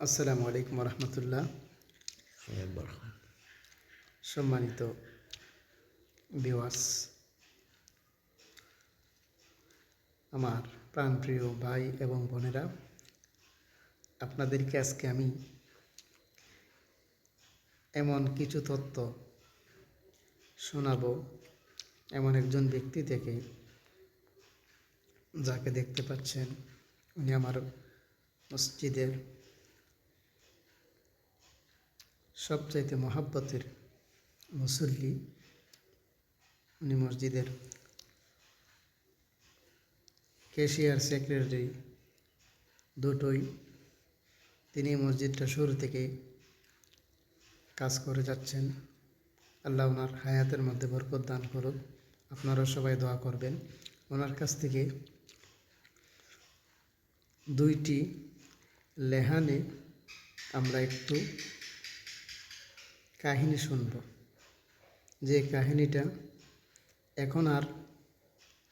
আসসালামু আলাইকুম রহমতুল্লাহ সম্মানিত বিওয়াস আমার প্রাণপ্রিয় ভাই এবং বোনেরা, আপনাদেরকে আজকে আমি এমন কিছু তথ্য শোনাবো এমন একজন ব্যক্তি থেকে যাকে দেখতে পাচ্ছেন। উনি আমার মসজিদের সবচাইতে মহাব্বতের মুসল্লি উনি মসজিদের ক্যাশিয়ার সেক্রেটারি দুটোই তিনি মসজিদটা শুরু থেকে কাজ করে যাচ্ছেন। আল্লাহ ওনার হায়াতের মধ্যে বরকত দান করুক। আপনারা সবাই দোয়া করবেন। ওনার কাছ থেকে দুইটি লেহানে আমরা একটু কাহিনী শুনব। যে কাহিনীটা এখন আর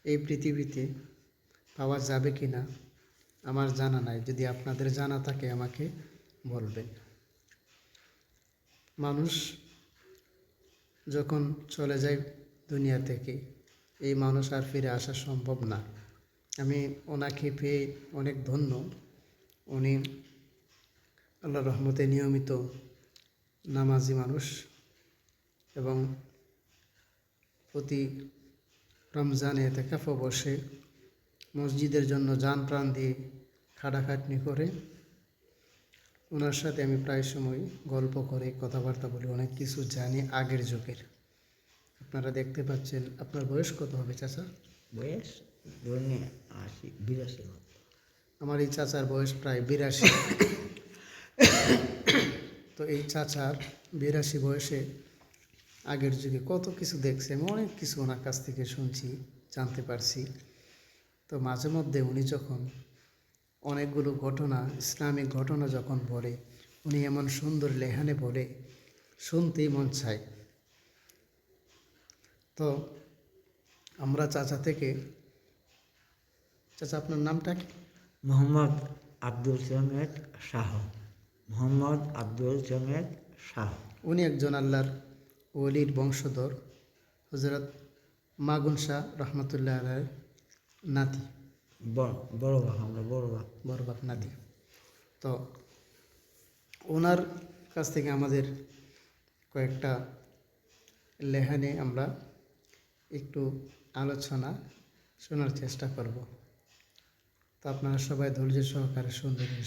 এই পৃথিবীতে পাওয়া যাবে কি না, আমার জানা নাই। যদি আপনাদের জানা থাকে, আমাকে বলবেন। মানুষ যখন চলে যায় দুনিয়া থেকে, এই মানুষ আর ফিরে আসা সম্ভব না। আমি ওনাকে পেয়ে অনেক ধন্য। উনি আল্লাহ রহমতে নিয়মিত নামাজি মানুষ এবং প্রতি রমজানে এতেকাফ বসে মসজিদের জন্য যান প্রাণ দিয়ে খাটাখাটনি করে ওনার সাথে আমি প্রায় সময় গল্প করে কথাবার্তা বলি অনেক কিছু জানি আগের যুগের। আপনারা দেখতে পাচ্ছেন আপনার বয়স কত হবে চাচা? বয়স আশি বিরাশি। আমার এই চাচার বয়স প্রায় বিরাশি। তো এই চাচার বিরাশি বয়সে আগের যুগে কত কিছু দেখছে, আমি অনেক কিছু ওনার কাছ থেকে শুনছি, জানতে পারছি। তো মাঝে মধ্যে উনি যখন অনেকগুলো ঘটনা, ইসলামিক ঘটনা যখন বলে, উনি এমন সুন্দর লেহানে বলে, শুনতেই মন চায়। তো আমরা চাচা থেকে, চাচা আপনার নামটা কি? মোহাম্মদ আব্দুল সামেদ শাহ। মোহাম্মদ আব্দুল সামেদ শাহ। উনি একজন আল্লাহর ওলির বংশধর হজরত মাগুন শাহ রহমতুল্লাহ আলাইয়ের নাতি। বড় বড় বাপ আমরা বড় বাপ। বড় বাপ নাতি। তো ওনার কাছ থেকে আমাদের কয়েকটা লেহানে আমরা একটু আলোচনা শোনার চেষ্টা করব। তো আপনারা সবাই ধৈর্য সহকারে শুনবেন।